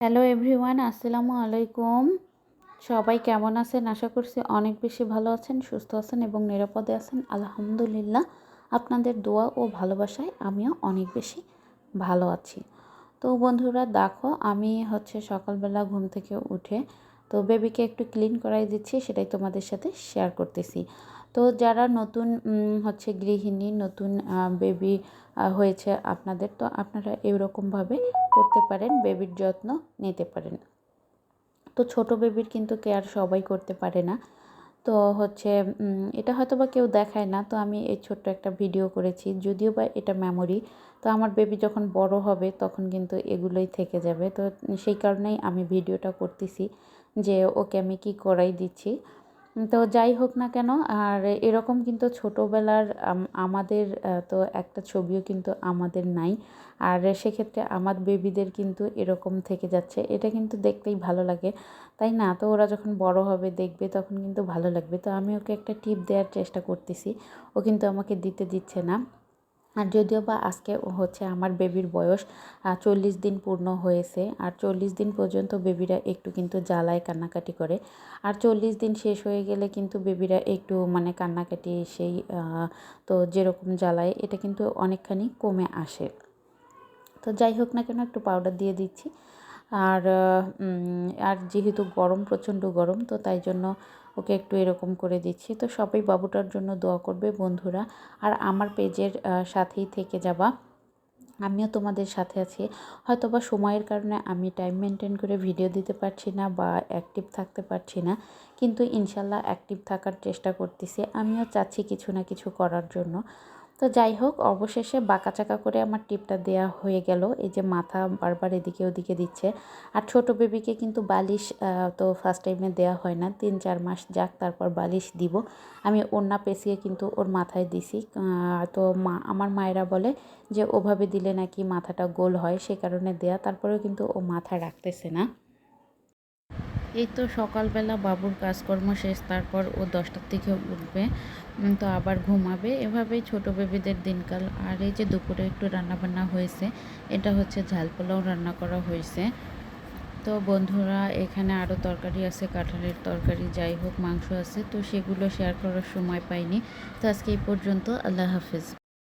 Hello everyone, আসসালামু আলাইকুম। সবাই কেমন আছেন? আশা করছি অনেক বেশি ভালো আছেন, সুস্থ আছেন এবং নিরাপদে আছেন। আলহামদুলিল্লাহ, আপনাদের দোয়া ও ভালোবাসায় আমিও অনেক বেশি ভালো আছি। তো বন্ধুরা, দেখো, আমি হচ্ছে সকালবেলা ঘুম থেকে উঠে তো বেবিকে একটু ক্লিন করাই দিচ্ছি, সেটাই তোমাদের সাথে শেয়ার করতেছি। তো যারা নতুন হচ্ছে গৃহিণী, নতুন বেবি হয়েছে আপনাদের, তো আপনারা এরকমভাবে করতে পারেন, বেবির যত্ন নিতে পারেন। তো ছোট বেবির কিন্তু কেয়ার সবাই করতে পারে না। তো হচ্ছে এটা হয়তো বা কেউ দেখায় না, তো আমি এই ছোট্ট একটা ভিডিও করেছি, যদিও বা এটা মেমোরি তো আমার বেবি যখন বড় হবে তখন কিন্তু এগুলোই থেকে যাবে। তো সেই কারণেই আমি ভিডিওটা করতেছি যে ওকে আমি কি করাই দিচ্ছি। তো যাই হোক না কেন, আর এরকম কিন্তু ছোটোবেলার আমাদের তো একটা ছবিও কিন্তু আমাদের নাই। আর সেক্ষেত্রে আমার বেবিদের কিন্তু এরকম থেকে যাচ্ছে। এটা কিন্তু দেখতেই ভালো লাগে, তাই না? তো ওরা যখন বড় হবে দেখবে, তখন কিন্তু ভালো লাগবে। তো আমি ওকে একটা টিপ দেওয়ার চেষ্টা করতেছি। ও কিন্তু আমাকে দিতে দিচ্ছে না। আর যদিও বা আজকে হচ্ছে আমার বেবির বয়স চল্লিশ দিন পূর্ণ হয়েছে, আর চল্লিশ দিন পর্যন্ত বেবিরা একটু কিন্তু জ্বালায় কান্নাকাটি করে। আর চল্লিশ দিন শেষ হয়ে গেলে কিন্তু বেবিরা একটু মানে কান্নাকাটি সেই তো যেরকম জ্বালায়, এটা কিন্তু অনেকখানি কমে আসে। তো যাই হোক না কেন, একটু পাউডার দিয়ে দিচ্ছি। আর আর যেহেতু গরম, প্রচণ্ড গরম, তো তাই জন্য ওকে একটু এরকম করে দিচ্ছি। তো সবাই বাবুটার জন্য দোয়া করবে বন্ধুরা। আর আমার পেজের সাথেই থেকে যাবা। আমিও তোমাদের সাথে আছি। হয়তো বা সময়ের কারণে আমি টাইম মেনটেন করে ভিডিও দিতে পারছি না বা অ্যাক্টিভ থাকতে পারছি না। কিন্তু ইনশাল্লাহ অ্যাক্টিভ থাকার চেষ্টা করতেছি। আমিও চাচ্ছি কিছু না কিছু করার জন্য। তো যাই হোক, অবশেষে বাঁকাচাকা করে আমার টিপটা দেয়া হয়ে গেল। এই যে মাথা বারবার এদিকে ওদিকে দিচ্ছে। আর ছোট বেবিকে কিন্তু বালিশ তো ফার্স্ট টাইমে দেওয়া হয় না। তিন চার মাস যাক, তারপর বালিশ দিব। আমি ওড়না পেঁচিয়ে কিন্তু ওর মাথায় দিছি। তো মা, আমার মায়েরা বলে যে, ওভাবে দিলে নাকি মাথাটা গোল হয়। সে কারণে দেয়া। তারপরেও কিন্তু ও মাথা রাখতেছে না। এই তো সকালবেলা বাবুর কাজকর্ম শেষ, তারপর ও দশটার থেকে উঠবে তো আবার ঘুমাবে। এভাবেই ছোট বেবিদের দিনকাল। আর এই যে দুপুরে একটু রান্নাবান্না হয়েছে, এটা হচ্ছে ঝাল পোলাও রান্না করা হয়েছে। তো বন্ধুরা, এখানে আরও তরকারি আছে, কাঁঠালের তরকারি, যাই হোক, মাংস আছে, তো সেগুলো শেয়ার করার সময় পাইনি। তো আজকে এই পর্যন্ত, আল্লাহ হাফিজ।